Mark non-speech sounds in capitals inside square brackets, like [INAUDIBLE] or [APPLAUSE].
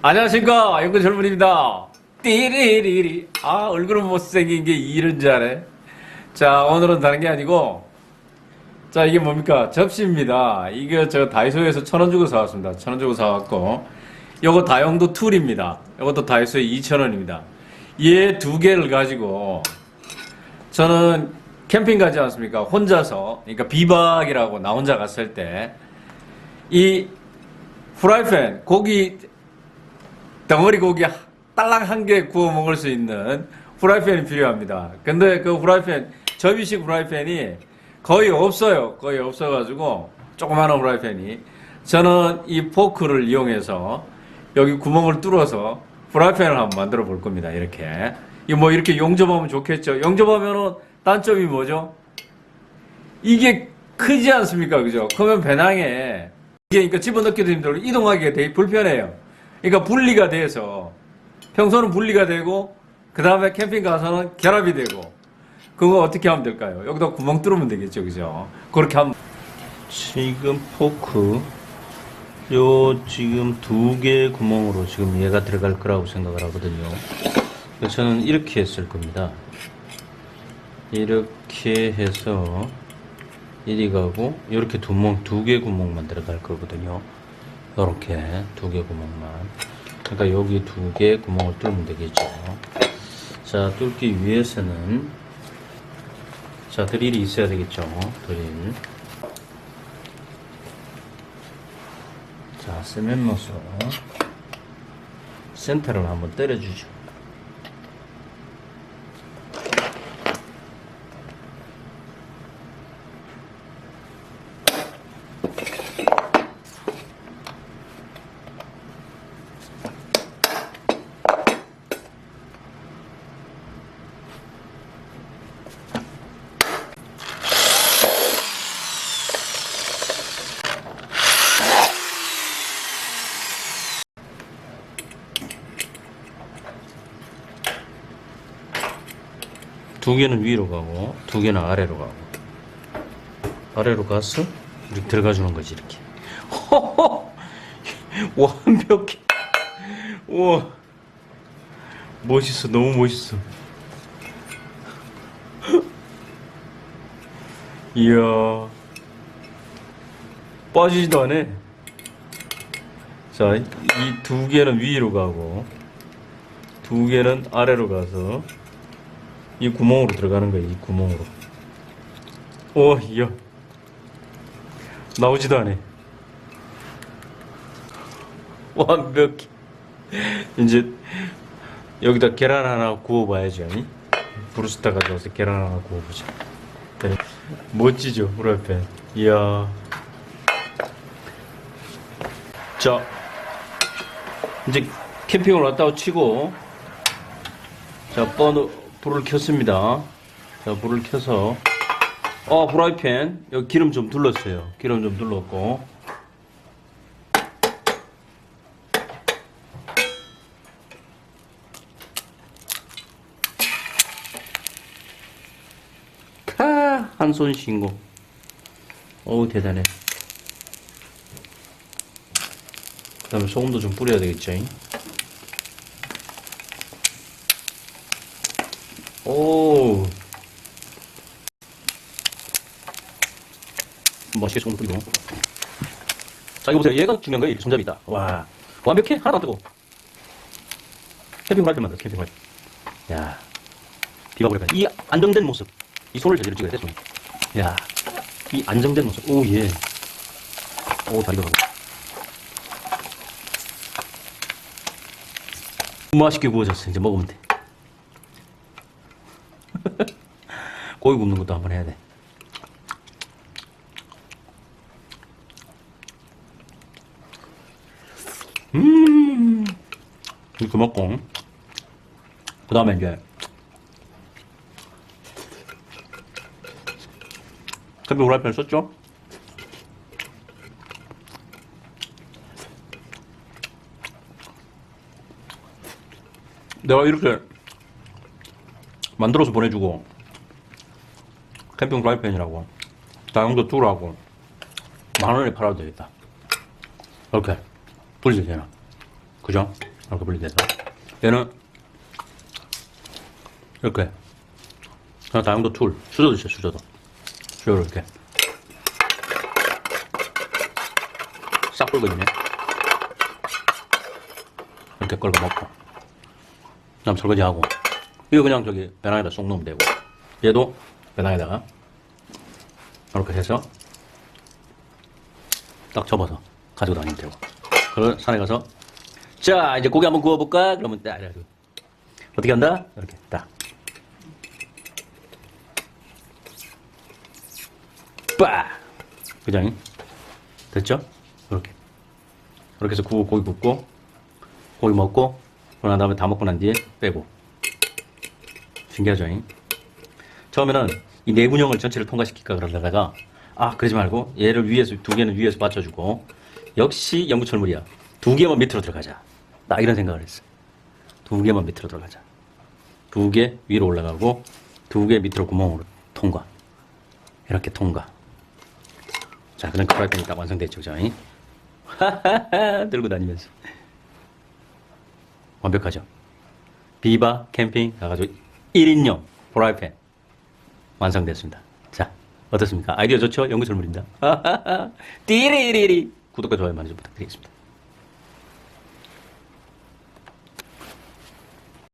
안녕하십니까. 영근 젊은입니다. 띠리리리. 아 얼굴은 못생긴 게 이런 줄 아네. 자 오늘은 다른 게 아니고 자 이게 뭡니까? 접시입니다. 이게 저 다이소에서 천 원 주고 사왔습니다. 천 원 주고 사왔고 요거 다용도 툴입니다. 요것도 다이소에 2,000원입니다. 얘 두 개를 가지고 저는 캠핑 가지 않습니까? 혼자서. 그러니까 비박이라고 나 혼자 갔을 때. 이 프라이팬 고기 덩어리 고기 딸랑 한 개 구워 먹을 수 있는 후라이팬이 필요합니다. 근데 그 후라이팬, 접이식 후라이팬이 거의 없어요. 거의 없어가지고, 조그마한 후라이팬이. 저는 이 포크를 이용해서 여기 구멍을 뚫어서 후라이팬을 한번 만들어 볼 겁니다. 이렇게. 이뭐 이렇게 용접하면 좋겠죠. 용접하면은 단점이 뭐죠? 이게 크지 않습니까? 그죠? 그러면 배낭에 이게 그러니까 집어넣기도 힘들고 이동하기가 되게 불편해요. 그러니까 분리가 돼서 평소는 분리가 되고 그 다음에 캠핑 가서는 결합이 되고 그거 어떻게 하면 될까요? 여기다 구멍 뚫으면 되겠죠, 그죠? 그렇게 하면 지금 포크 요 지금 두 개의 구멍으로 지금 얘가 들어갈 거라고 생각을 하거든요. 그래서 저는 이렇게 했을 겁니다. 이렇게 해서 이리 가고 이렇게 두멍 두 개 구멍만 들어갈 거거든요. 이렇게 두 개 구멍만. 그러니까 여기 두 개 구멍을 뚫으면 되겠죠. 자 뚫기 위해서는 자 드릴이 있어야 되겠죠. 드릴. 자, 세면못으로 센터를 한번 때려주죠. 두 개는 위로 가고, 두 개는 아래로 가고. 아래로 가서, 이렇게 들어가 주는 거지, 이렇게. 호호! [LAUGHS] 완벽해. 우와. 멋있어, 너무 멋있어. [LAUGHS] 이야. 빠지지도 않네. 자, 이 두 개는 위로 가고, 두 개는 아래로 가서, 이 구멍으로 들어가는 거야, 이 구멍으로. 오, 이야. 나오지도 않네. 완벽해. 이제, 여기다 계란 하나 구워봐야지, 아니? 브루스타 가져와서 계란 하나 구워보자. 네. 멋지죠, 프라이팬. 이야. 자, 이제 캠핑을 왔다고 치고, 자, 버너, 불을 켰습니다. 자, 불을 켜서, 어, 프라이팬, 여기 기름 좀 둘렀어요. 기름 좀 둘렀고. 카, 한손 신고. 어우, 대단해. 그 다음에 소금도 좀 뿌려야 되겠죠. 오. 멋있게 소금 뿌리고. 자, 이거 보세요. 얘가 중요한 거예요. 손잡이 있다. 와. 완벽해? 하나도 안 뜨고. 캠핑 갈때 만들어, 캠핑 갈 때. 야. 비가 가. 이 안정된 모습. 이 손을 제대로 찍어야 돼, 손. 야. 이 안정된 모습. 오, 예. 오, 다리가 가. 맛있게 구워졌어. 이제 먹으면 돼. 고기 굽는 것도 한번 해야 돼. 음, 이렇게 먹고, 그 다음에 이제, 캠핑 후라이팬 썼죠? 내가 이렇게 만들어서 보내주고, 캠핑 프라이팬이라고 다용도 툴하고 만 원에 팔아도 되겠다 이렇게 돌리되잖아 그죠? 이렇게 분리돼서. 얘는 이렇게. 그냥 다용도 툴. 수저도 있어요, 수저도. 수저로 이렇게. 싹 있네. 이렇게 걸고 먹고. 그다음 설거지하고. 이거 그냥 저기 배낭에다 쏙 넣으면 되고. 얘도 배낭에다가 이렇게 해서 딱 접어서 가지고 다니면 되고. 그걸 산에 가서 자 이제 고기 한번 구워볼까? 그러면 딱 이래가지고 어떻게 한다? 이렇게 딱. 빠! 그죠? 됐죠? 이렇게. 이렇게 해서 구워 고기 굽고 고기 먹고 그러난 다음에 다 먹고 난 뒤에 빼고 신기하죠? 처음에는 이 내분형을 전체를 통과시킬까 그러다가 아 그러지 말고 얘를 위에서 두 개는 위에서 받쳐주고 역시 연구철물이야. 두 개만 밑으로 들어가자. 나 이런 생각을 했어. 두 개만 밑으로 들어가자. 두 개 위로 올라가고 두 개 밑으로 구멍으로 통과. 이렇게 통과. 자 그럼 프라이팬이 딱 완성됐죠 그죠? [LAUGHS] 들고 다니면서. 완벽하죠? 비바 캠핑 가가지고 1인용 프라이팬 완성됐습니다. 자, 어떻습니까? 아이디어 좋죠? 연구철물입니다. [LAUGHS] 띠리리리. 구독과 좋아요 많이 좀 부탁드리겠습니다.